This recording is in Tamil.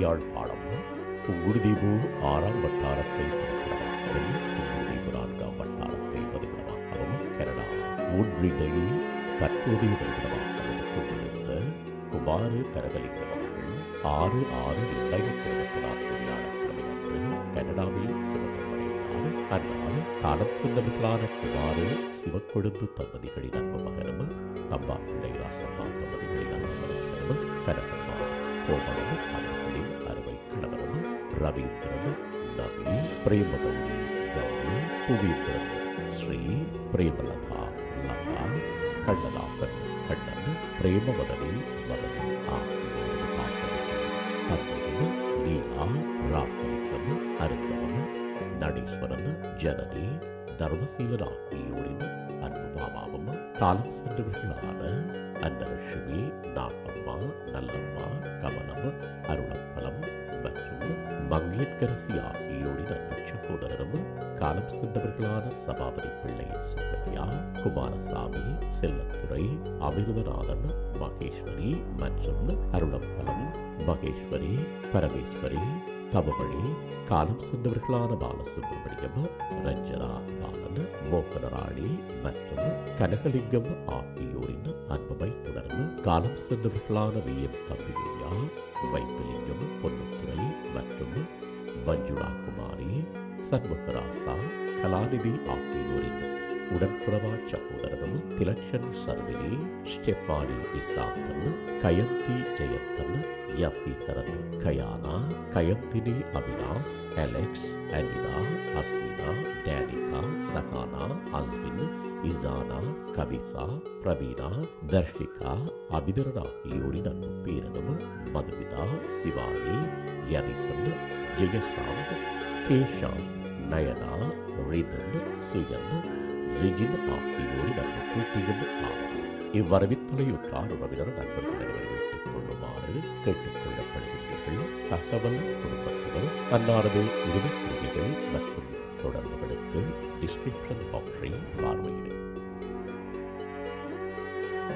யாழ்ப்பாணம் புங்குடுதீவு ஆறாம் வட்டாரத்தை பிறப்பிடமாகவும் புங்குடுதீவு நான்காம் வட்டாரத்தை பதிவிடமாகவும் கனடா. ஊன்றினை தற்போதைய பதிவிடமாகவும் கொண்டிருந்த குமாரு கனகலிங்கம் அவர்கள் ஆறு ஆறு இரண்டாயிரத்தி இருபத்தி நான்கு வியாழக்கிழமை அன்று கனடாவில் சிவகமடைந்தார் அன்னார் காலம் சென்றவர்களான குமாரு சிவக்கொழுந்து தம்பதிகளின் அன்பு மகனும் தம்பா பிள்ளை ராசம்மா தம்பதிகளின் அன்பு மகனும் கனகம்மா கோபம் கணவரும் ரவீந்திரன் நவி பிரேமகௌரி கௌரி புவீந்திரன். ஸ்ரீ பிரேமலதா லதா கண்ணதாசன் கண்ணன் பிரேமவதனி வதனி ஆகியோரது பாசனைகள் தந்தையும் லீலா ராமலிங்கம் அருந்தவன் நடீஸ்வரன் ஜனனி தர்மசீலன் ஆகியோரின் அன்பு மாமாவும் காலம் சென்றவர்களான அன்னலட்சுமி நாகம்மா நல்லம்மா கமலம் அருணப்பலம் மற்றும் ஆகியோரின் அன்பு சகோதரரும் காலம் சென்றவர்களான சபாபதி பிள்ளை சுப்பையா குமாரசாமி செல்லத்துறை அமிர்தநாதன் மகேஸ்வரி மற்றும் அருணப்பலம் மகேஸ்வரி பரமேஸ்வரி தவமொழி காலம் சென்றவர்களான பாலசுப்ரமணியம் ரஞ்சனா பாலன் மோகனராணி மற்றும் கனகலிங்கம் ஆகியோரின் அன்பமை தொடர்ந்து காலம் சென்றவர்களான வி எம் தம்பியா வைத்திலிங்கம் பொன்னு மற்றும் மஞ்சுளா குமாரி சண்முகராசா கலாநிதி ஆகியோரின் உடற்புறவா சகோதரரும் Thilakshan Sarvini Stephanie Isathan Kayanthi Jeyanthan Yasikaran Kayana Kayanthini Avinash Alex Anitha Ashwina Danica Sahana Ashwin Isana Kavisha Praveena Tharshika Abitharan ஆகியோரின் அன்பு பேரனும் மதுவிதா சிவானி யரிசன் ஜெயசாந்த் கேஷாந்த் நயனா ரிதன் சுயன் ரிஜின் ஆகியோரின் அன்பு கூட்டியும் ஆவார் இவ்வரவித்தலையுற்றார் உறவினர் நண்பர்கள் வரவேற்றுக் கொள்ளுமாறு கேட்டுக்கொள்ளப்படுகின்றீர்கள் தகவல் குடும்பத்தினர் அன்னாரது உரிமைக்குரிமைகள் மற்றும் தொடர்புகளுக்கு டிஸ்கிரிப்ஷன்